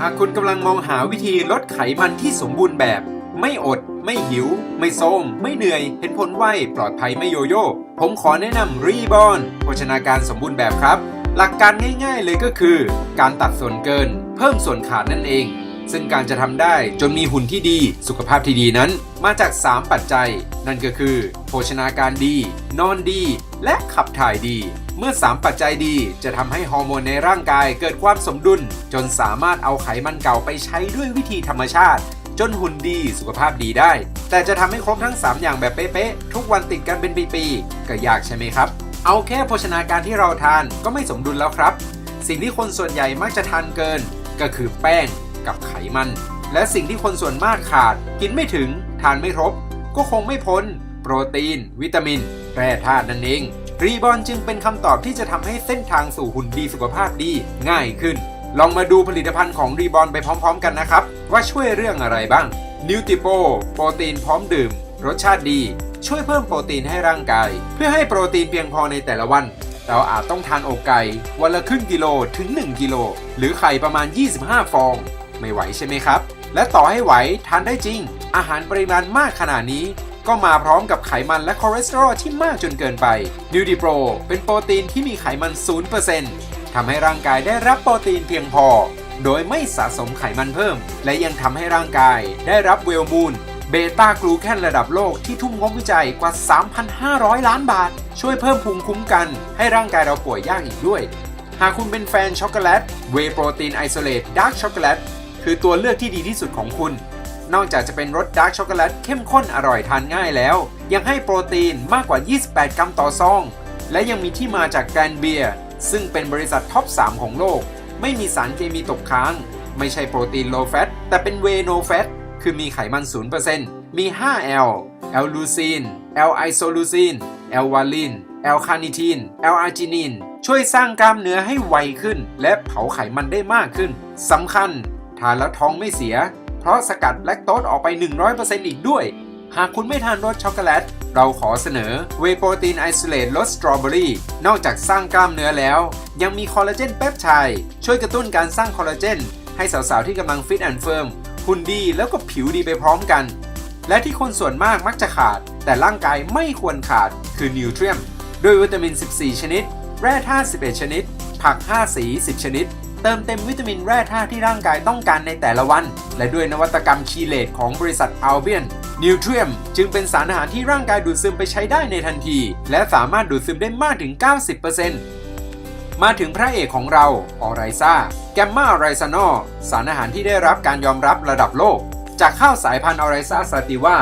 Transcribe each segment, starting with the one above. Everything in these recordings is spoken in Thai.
หากคุณกำลังมองหาวิธีลดไขมันที่สมบูรณ์แบบ ไม่อด ไม่หิว ไม่โทมไม่เหนื่อย เห็นผลไวปลอดภัยไม่โยโย่ ผมขอแนะนำรีบอนโภชนาการสมบูรณ์แบบครับ หลักการง่ายๆเลยก็คือ การตัดส่วนเกิน เพิ่มส่วนขาดนั่นเอง ซึ่งการจะทำได้จนมีหุ่นที่ดี สุขภาพที่ดีนั้น มาจาก 3 ปัจจัย นั่นก็คือ โภชนาการดี นอนดี และขับถ่ายดี เมื่อ 3 ปัจจัยดีจะทำให้ฮอร์โมนในร่างกายเกิดความสมดุล จนสามารถเอาไขมันเก่าไปใช้ด้วยวิธีธรรมชาติ จนหุ่นดีสุขภาพดีได้ แต่จะทำให้ครบทั้ง 3 อย่างแบบเป๊ะๆทุกวันติดกันเป็นปีๆก็ยากใช่ไหมครับ เอาแค่โภชนาการที่เราทานก็ไม่สมดุลแล้วครับ สิ่งที่คนส่วนใหญ่มักจะทานเกิน ก็คือแป้ง กับไขมัน และสิ่งที่คนส่วนมากขาด กินไม่ถึง ทานไม่ครบ ก็คงไม่พ้น โปรตีน วิตามิน แร่ธาตุนั่นเอง รีบอนจึงเป็นคำตอบที่จะทำให้เส้นทางสู่หุ่นดีสุขภาพดี ง่ายขึ้น ลองมาดูผลิตภัณฑ์ของรีบอนไปพร้อม ๆ กันนะครับ ว่าช่วยเรื่องอะไรบ้างนิวติโปโปรตีนพร้อมดื่ม รสชาติดี ช่วยเพิ่มโปรตีนให้ร่างกาย เพื่อให้โปรตีนเพียงพอในแต่ละวันเราอาจต้องทานอกไก่ วันละครึ่งกิโลถึง 1 กิโล หรือไข่ประมาณ 25 ฟอง ไม่ไหวใช่ไหมครับ และต่อให้ไหวทานได้จริง อาหารปริมาณมากขนาดนี้ ก็มาพร้อมกับไขมันและคอเลสเตอรอลที่มากจนเกินไปนิวดิโปรเป็นโปรตีนที่มีไขมัน 0%ทำให้ร่างกายได้รับโปรตีนเพียงพอ โดยไม่สะสมไขมันเพิ่ม และยังทำให้ร่างกายได้รับเวลมูนเบต้ากลูแคนระดับโลกที่ทุ่มงบวิจัยกว่า 3,500 ล้านบาท ช่วยเพิ่มภูมิคุ้มกัน ให้ร่างกายเราป่วยยากอีกด้วย หากคุณเป็นแฟนช็อกโกแลต เวโปรตีนไอโซเลตดาร์กช็อกโกแลต คือตัวเลือกที่ดีที่สุดของคุณ นอกจากจะเป็นรสดาร์กช็อกโกแลตเข้มข้นอร่อยทานง่ายแล้ว ยังให้โปรตีนมากกว่า 28 กรัมต่อซอง และยังมีที่มาจากแกรนเบียร์ซึ่งเป็นบริษัทท็อป 3 ของโลก ไม่มีสารเคมีตกค้าง ไม่ใช่โปรตีนโลแฟตแต่เป็นเวโนแฟตคือมีไขมัน 0%มี 5L L ลูซีน L ไอโซลูซีน L วาลิน L คาร์นิทิน L อาร์จินินช่วยสร้างกล้ามเนื้อให้ไวขึ้น และเผาไขมันได้มากขึ้นสำคัญานแล้วท้องไม่เสีย เพราะสกัดแลคโตสออกไป 100%อีกด้วย หากคุณไม่ทานรสช็อกโกแลต เราขอเสนอเวโปรตีนไอโซเลตรสสตรอเบอรี่ นอกจากสร้างกล้ามเนื้อแล้ว ยังมีคอลลาเจนเปปไทด์ช่วยกระตุ้นการสร้างคอลลาเจน ให้สาวๆที่กำลังฟิตแอนด์เฟิร์มหุ่นดีแล้วก็ผิวดีไปพร้อมกัน และที่คนส่วนมากมักจะขาด แต่ร่างกายไม่ควรขาดคือนิวเทรียมด้วยวิตามิน 14 ชนิด แร่ธาตุ 11 ชนิด ผัก 5 สี 10 ชนิด เติมเต็มวิตามินแร่ธาตุที่ร่างกายต้องการในแต่ละวัน และด้วยนวัตกรรมคีเลตของบริษัทอัลเบียนนิวเทรียมจึงเป็นสารอาหารที่ร่างกายดูดซึมไปใช้ได้ในทันที และสามารถดูดซึมได้มากถึง 90%มาถึงพระเอกของเราออไรซ่าแกมมาออไรซานอสารอาหารที่ได้รับการยอมรับระดับโลก จากข้าวสายพันธุ์ออไรซ่าซาติว่า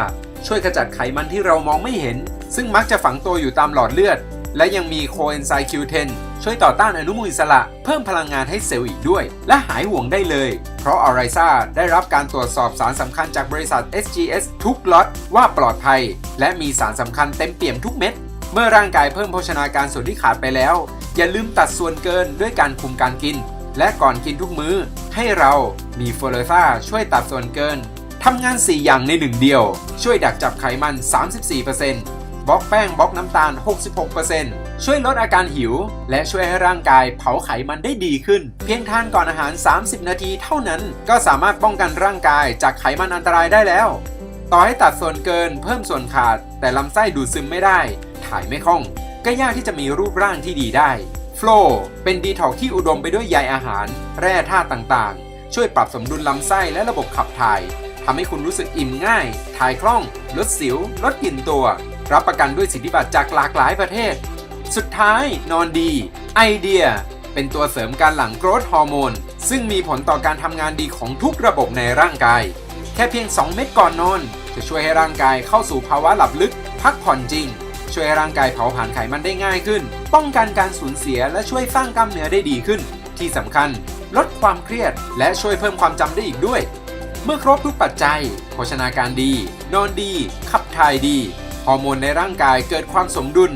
ช่วยขจัดไขมันที่เรามองไม่เห็น ซึ่งมักจะฝังตัวอยู่ตามหลอดเลือด และยังมีโคเอนไซม์ Q10 ช่วยต่อต้านอนุมูลอิสระ เพิ่มพลังงานให้เซลล์อีกด้วย และหายห่วงได้เลย เพราะออไรซ่าได้รับการตรวจสอบสารสำคัญจากบริษัท SGS ทุกล็อตว่าปลอดภัย และมีสารสำคัญเต็มเปี่ยมทุกเม็ด เมื่อร่างกายเพิ่มโภชนาการส่วนที่ขาดไปแล้ว อย่าลืมตัดส่วนเกินด้วยการคุมการกิน และก่อนกินทุกมื้อ ให้เรามีโฟเลซ่าช่วยตัดส่วนเกินทำงาน 4 อย่างในหนึ่งเดียว ช่วยดักจับไขมัน 34% บล็อกแป้งบล็อกน้ำตาล 66%ช่วยลดอาการหิว และช่วยให้ร่างกายเผาไขมันได้ดีขึ้น เพียงทานก่อนอาหาร 30 นาทีเท่านั้น ก็สามารถป้องกันร่างกายจากไขมันอันตรายได้แล้ว ต่อให้ตัดส่วนเกินเพิ่มส่วนขาด แต่ลำไส้ดูดซึมไม่ได้ ถ่ายไม่คล่อง ก็ยากที่จะมีรูปร่างที่ดีได้โฟลเป็นดีท็อกที่อุดมไปด้วยใยอาหาร แร่ธาตุต่างๆ ช่วยปรับสมดุลลำไส้และระบบขับถ่ายทำให้คุณรู้สึกอิ่มง่าย ถ่ายคล่อง ลดสิว ลดกลิ่นตัว รับประกันด้วยสิทธิบัตรจากหลากหลายประเทศ สุดท้ายนอนดี ไอเดีย เป็นตัวเสริมการหลั่งโกรทฮอร์โมน ซึ่งมีผลต่อการทำงานดีของทุกระบบในร่างกาย แค่เพียง 2 เม็ดก่อนนอน จะช่วยให้ร่างกายเข้าสู่ภาวะหลับลึก พักผ่อนจริง ช่วยให้ร่างกายเผาผลาญไขมันได้ง่ายขึ้น ป้องกันการสูญเสียและช่วยสร้างกล้ามเนื้อได้ดีขึ้น ที่สำคัญ ลดความเครียด และช่วยเพิ่มความจำได้อีกด้วย เมื่อครบทุกปัจจัย โภชนาการดี นอนดี ขับถ่ายดี ฮอร์โมนในร่างกายเกิดความสมดุล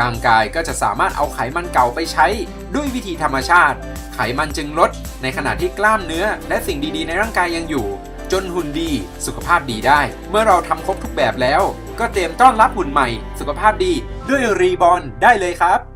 ร่างกายก็จะสามารถเอาไขมันเก่าไปใช้ด้วยวิธีธรรมชาติ ไขมันจึงลด ในขณะที่กล้ามเนื้อและสิ่งดีๆ ในร่างกายยังอยู่ จนหุ่นดี สุขภาพดีได้ เมื่อเราทำครบทุกแบบแล้ว ก็เตรียมต้อนรับหุ่นใหม่ สุขภาพดีด้วยรีบอลได้เลยครับ